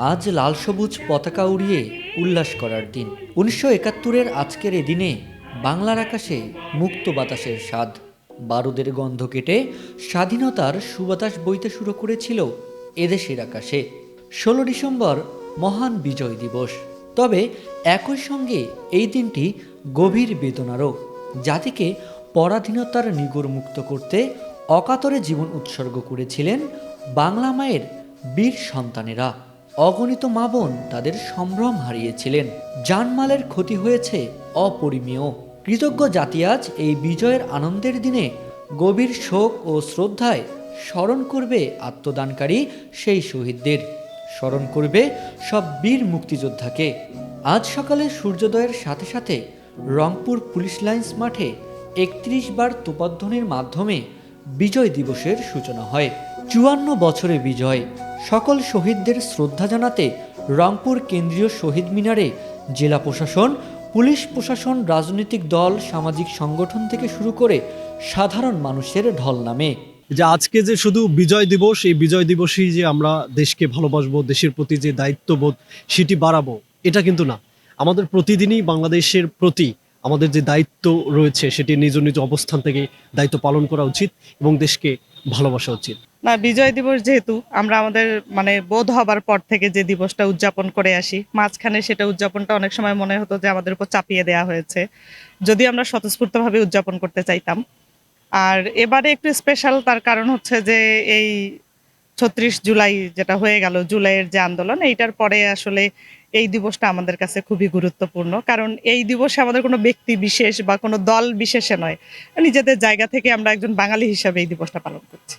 আজ লাল সবুজ পতাকা উড়িয়ে উল্লাস করার দিন। উনিশশো একাত্তরের আজকের এ দিনে বাংলার আকাশে মুক্ত বাতাসের স্বাদ। বারুদের গন্ধ কেটে স্বাধীনতার সুবাতাস বইতে শুরু করেছিল এদেশের আকাশে। ষোলো ডিসেম্বর মহান বিজয় দিবস। তবে একই সঙ্গে এই দিনটি গভীর বেদনারও। জাতিকে পরাধীনতার নিগড় মুক্ত করতে অকাতরে জীবন উৎসর্গ করেছিলেন বাংলা মায়ের বীর সন্তানেরা। অগণিত মা বোন তাদের সম্ভ্রম হারিয়েছিলেন। জানমালের ক্ষতি হয়েছে অপরিমেয়। কৃতজ্ঞ জাতি আজ এই বিজয়ের আনন্দের দিনে গভীর শোক ও শ্রদ্ধায় স্মরণ করবে আত্মদানকারী সেই শহীদদের। স্মরণ করবে সব বীর মুক্তিযোদ্ধাকে। আজ সকালে সূর্যোদয়ের সাথে সাথে রংপুর পুলিশ লাইন্স মাঠে একত্রিশ বার তোপাধ্বনির মাধ্যমে বিজয় দিবসের সূচনা হয়। চুয়ান্ন বছরে বিজয়। সকল শহীদদের শ্রদ্ধা জানাতে রংপুর কেন্দ্রীয় শহীদ মিনারে জেলা প্রশাসন, পুলিশ প্রশাসন, রাজনৈতিক দল, সামাজিক সংগঠন থেকে শুরু করে সাধারণ মানুষের ঢল নামে। যে আজকে যে শুধু বিজয় দিবস, এই বিজয় দিবসেই যে আমরা দেশকে ভালোবাসবো, দেশের প্রতি যে দায়িত্ববোধ, সেটি বাড়াবো, এটা কিন্তু না। আমাদের প্রতিদিনই বাংলাদেশের প্রতি আমাদের যে দায়িত্ব রয়েছে সেটি নিজ নিজ অবস্থান থেকে দায়িত্ব পালন করা উচিত এবং দেশকে ভালোবাসা উচিত। না, বিজয় দিবস যেহেতু, আমরা আমাদের মানে বোধ হবার পর থেকে যে দিবসটা উদযাপন করে আসি, মাঝখানে সেটা উদযাপনটা অনেক সময় মনে হতো যে আমাদের উপর চাপিয়ে দেওয়া হয়েছে। যদি আমরা স্বতঃস্ফূর্তভাবে উদযাপন করতে চাইতাম। আর এবারে একটু স্পেশাল তার কারণ হচ্ছে যে এই ছত্রিশ জুলাই যেটা হয়ে গেল, জুলাইয়ের যে আন্দোলন, এইটার পরে আসলে এই দিবসটা আমাদের কাছে খুবই গুরুত্বপূর্ণ। কারণ এই দিবসে আমাদের কোনো ব্যক্তি বিশেষ বা কোনো দল বিশেষে নয়। নিজেদের জায়গা থেকে আমরা একজন বাঙালি হিসাবে এই দিবসটা পালন করছি।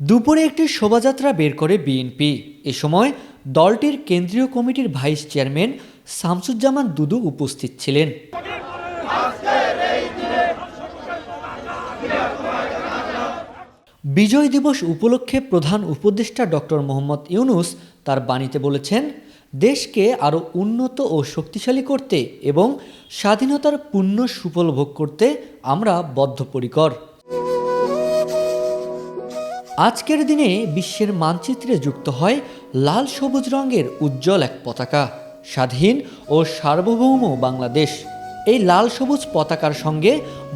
দুপুরে একটি শোভাযাত্রা বের করে বিএনপি। এ সময় দলটির কেন্দ্রীয় কমিটির ভাইস চেয়ারম্যান শামসুজ্জামান দুদু উপস্থিত ছিলেন। বিজয় দিবস উপলক্ষে প্রধান উপদেষ্টা ডক্টর মোহাম্মদ ইউনুস তার বাণীতে বলেছেন, দেশকে আরও উন্নত ও শক্তিশালী করতে এবং স্বাধীনতার পূর্ণ সুফল ভোগ করতে আমরা বদ্ধপরিকর। আজকের দিনে বিশ্বের মানচিত্রে যুক্ত হয় লাল সবুজ রঙের উজ্জ্বল এক পতাকা, স্বাধীন ও সার্বভৌম বাংলাদেশ। এই লাল সবুজ পতাকার সঙ্গে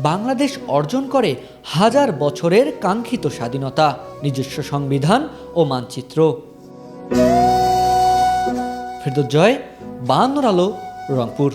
বাংলাদেশ অর্জন করে হাজার বছরের কাঙ্ক্ষিত স্বাধীনতা, নিজস্ব সংবিধান ও মানচিত্র। ফেরদোজ্জয় বাহান্নর আলো, রংপুর।